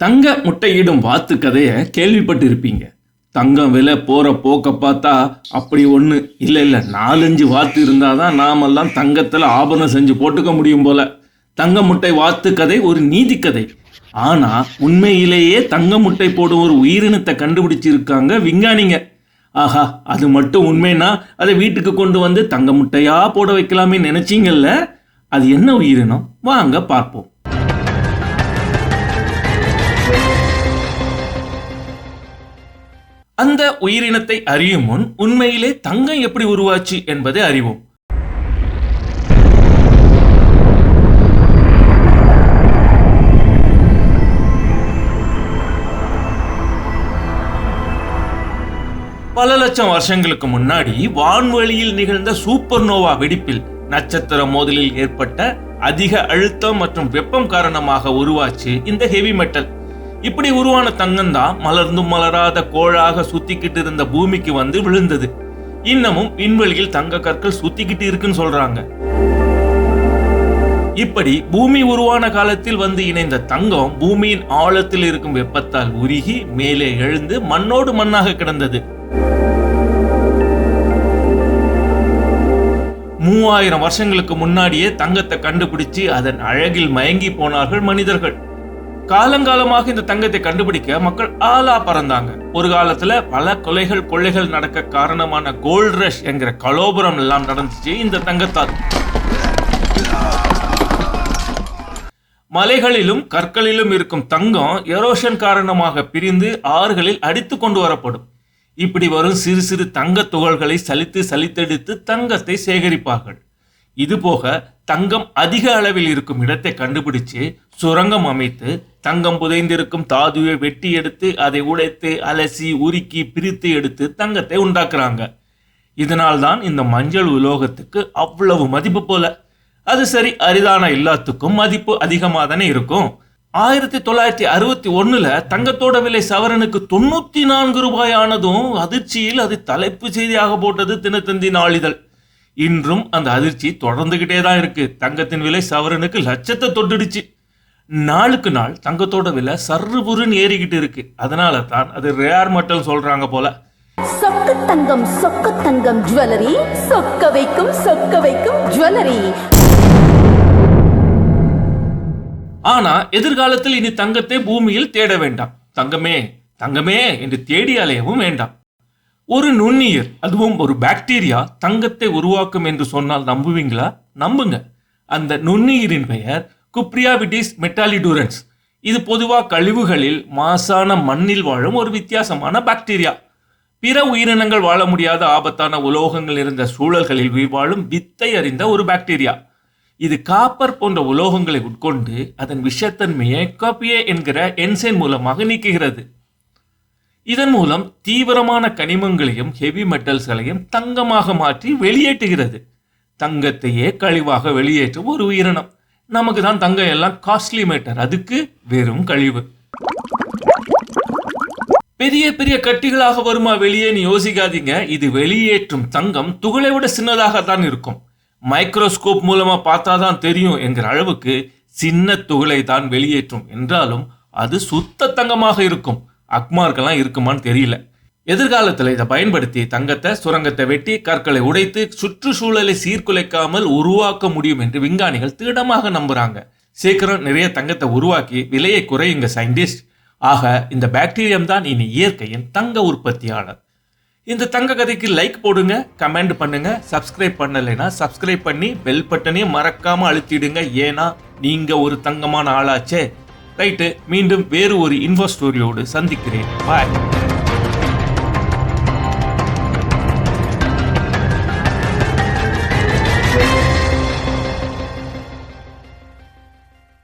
தங்க முட்டையிடும் வாத்து கதையை கேள்விப்பட்டிருப்பீங்க. தங்கம் விலை போகிற போக்க பார்த்தா அப்படி ஒன்று இல்லை இல்லை. நாலஞ்சு வாத்து இருந்தால் தான் நாமெல்லாம் தங்கத்தில் ஆபரணம் செஞ்சு போட்டுக்க முடியும் போல. தங்க முட்டை வாத்து கதை ஒரு நீதி கதை ஆனால் உண்மையிலேயே தங்க முட்டை போடும் ஒரு உயிரினத்தை கண்டுபிடிச்சிருக்காங்க விஞ்ஞானிங்க. ஆஹா அது மட்டும் உண்மைனா அதை வீட்டுக்கு கொண்டு வந்து தங்க முட்டையாக போட வைக்கலாமே நினச்சிங்கல்ல? அது என்ன உயிரினம்? வாங்க பார்ப்போம். அந்த உயிரினத்தை அறியும் முன் உண்மையிலே தங்கம் எப்படி உருவாச்சு என்பதை அறிவோம். பல லட்சம் வருஷங்களுக்கு முன்னாடி வான்வெளியில் நிகழ்ந்த சூப்பர் நோவா வெடிப்பில் நட்சத்திர மோதலில் ஏற்பட்ட அதிக அழுத்தம் மற்றும் வெப்பம் காரணமாக உருவாச்சு இந்த ஹெவி மெட்டல். இப்படி உருவான தங்கம் தான் மலர்ந்தும் மலராத கோழாக சுத்திக்கிட்டு இருந்த பூமிக்கு வந்து விழுந்தது. இன்னமும் விண்வெளியில் தங்க கற்கள் சுத்திக்கிட்டு இருக்குன்னு சொல்றாங்க. இப்படி பூமி உருவான காலத்தில் வந்து இணைந்த தங்கம் பூமியின் ஆழத்தில் இருக்கும் வெப்பத்தால் உருகி மேலே எழுந்து மண்ணோடு மண்ணாக கிடந்தது. மூவாயிரம் வருஷங்களுக்கு முன்னாடியே தங்கத்தை கண்டுபிடிச்சு அதன் அழகில் மயங்கி போனார்கள் மனிதர்கள். காலங்காலமாக இந்த தங்கத்தை கண்டுபிடிக்க மக்கள் ஆளா பறந்தாங்க. ஒரு காலத்துல பல கொலைகள் கொள்ளைகள் நடக்க காரணமான கோல்ட் ரஷ் என்கிற கலோபுரம் எல்லாம் நடந்துச்சு இந்த தங்கத்தால். மலைகளிலும் கற்களிலும் இருக்கும் தங்கம் எரோஷன் காரணமாக பிரிந்து ஆறுகளில் அடித்து கொண்டு வரப்படும். இப்படி வரும் சிறு சிறு தங்க துகள்களை சலித்து சலித்தெடுத்து தங்கத்தை சேகரிப்பார்கள். இதுபோக தங்கம் அதிக அளவில் இருக்கும் இடத்தை கண்டுபிடிச்சு சுரங்கம் அமைத்து தங்கம் புதைந்திருக்கும் தாதுவை வெட்டி எடுத்து அதை உடைத்து அலசி உருக்கி பிரித்து எடுத்து தங்கத்தை உண்டாக்குறாங்க. இதனால்தான் இந்த மஞ்சள் உலோகத்துக்கு அவ்வளவு மதிப்பு போல. அது சரி அரிதான எல்லாத்துக்கும் மதிப்பு அதிகமாக தானே இருக்கும். ஆயிரத்தி தொள்ளாயிரத்தி அறுபத்தி ஒன்றில் தங்கத்தோட விலை சவரனுக்கு தொண்ணூற்றி நான்கு ரூபாய் ஆனதும் அதிர்ச்சியில் அது தலைப்பு செய்தியாக போட்டது தினத்தந்தி நாளிதழ். இன்றும் அந்த அதிர்ச்சி தொடர்ந்துகிட்டே தான் இருக்கு. தங்கத்தின் விலை சவரனுக்கு லட்சத்தை தொட்டுடுச்சு. நாளுக்கு நாள் தங்கத்தோட விலை சர்றுபுருன்னு ஏறிக்கிட்டு இருக்கு. அதனால தான் அது ரேர் மட்டம் சொல்றாங்க போல. சொக்க தங்கம் சொக்க தங்கம் ஜுவல்லரி. சொக்க வைக்கும் சொக்க வைக்கும் ஜுவல்லரி. ஆனா எதிர்காலத்தில் இனி தங்கத்தை பூமியில் தேட வேண்டாம். தங்கமே தங்கமே என்று தேடி அலையவும் வேண்டாம். ஒரு நுண்ணுயிர் அதுவும் ஒரு பாக்டீரியா தங்கத்தை உருவாக்கும் என்று சொன்னால் நம்புவீங்களா? நம்புங்க. அந்த நுண்ணுயிரின் பெயர் குப்ரியாவிட்டிஸ் மெட்டாலிடூரன்ஸ் இது பொதுவாக கழிவுகளில் மாசான மண்ணில் வாழும் ஒரு வித்தியாசமான பாக்டீரியா பிற உயிரினங்கள் வாழ முடியாத ஆபத்தான உலோகங்கள் இருந்த சூழல்களில் வாழும் வித்தை அறிந்த ஒரு பாக்டீரியா இது காப்பர் போன்ற உலோகங்களை உட்கொண்டு அதன் விஷத்தன்மையை காப்பியே என்கிற என்சைன் மூலமாக நீக்குகிறது. இதன் மூலம் தீவிரமான கனிமங்களையும் ஹெவி மெட்டல்ஸ்களையும் தங்கமாக மாற்றி வெளியேற்றுகிறது. தங்கத்தையே கழிவாக வெளியேற்றும் ஒரு உயிரினம். நமக்கு தான் தங்கம் எல்லாம் காஸ்ட்லி மேட்டர் அதுக்கு வெறும் கழிவு. பெரிய பெரிய கட்டிகளாக வருமா வெளியேன்னு யோசிக்காதீங்க. இது வெளியேற்றும் தங்கம் துகளை விட சின்னதாக தான் இருக்கும். மைக்ரோஸ்கோப் மூலமா பார்த்தாதான் தெரியும் என்கிற அளவுக்கு சின்ன துகளை தான் வெளியேற்றும். என்றாலும் அது சுத்த தங்கமாக இருக்கும். அக்மார்க்கெல்லாம் இருக்குமான்னு தெரியல. எதிர்காலத்தில் இதை பயன்படுத்தி தங்கத்தை சுரங்கத்தை வெட்டி கற்களை உடைத்து சுற்றுச்சூழலை சீர்குலைக்காமல் உருவாக்க முடியும் என்று விஞ்ஞானிகள் திடமாக நம்புகிறாங்க சீக்கிரம் நிறைய தங்கத்தை உருவாக்கி விலையை குறையுங்க சயின்டிஸ்ட். ஆக இந்த பாக்டீரியம் தான் இனி இயற்கையின் தங்க உற்பத்தியாளர். இந்த தங்க கதைக்கு லைக் போடுங்க கமெண்ட் பண்ணுங்க சப்ஸ்கிரைப் பண்ணலைன்னா சப்ஸ்கிரைப் பண்ணி பெல் பட்டனையும் மறக்காம அழுத்திடுங்க. ஏன்னா நீங்க ஒரு தங்கமான ஆளாச்சே. ரைட்டு மீண்டும் வேறு ஒரு இன்ஃபோ ஸ்டோரியோடு சந்திக்கிறேன். பாய்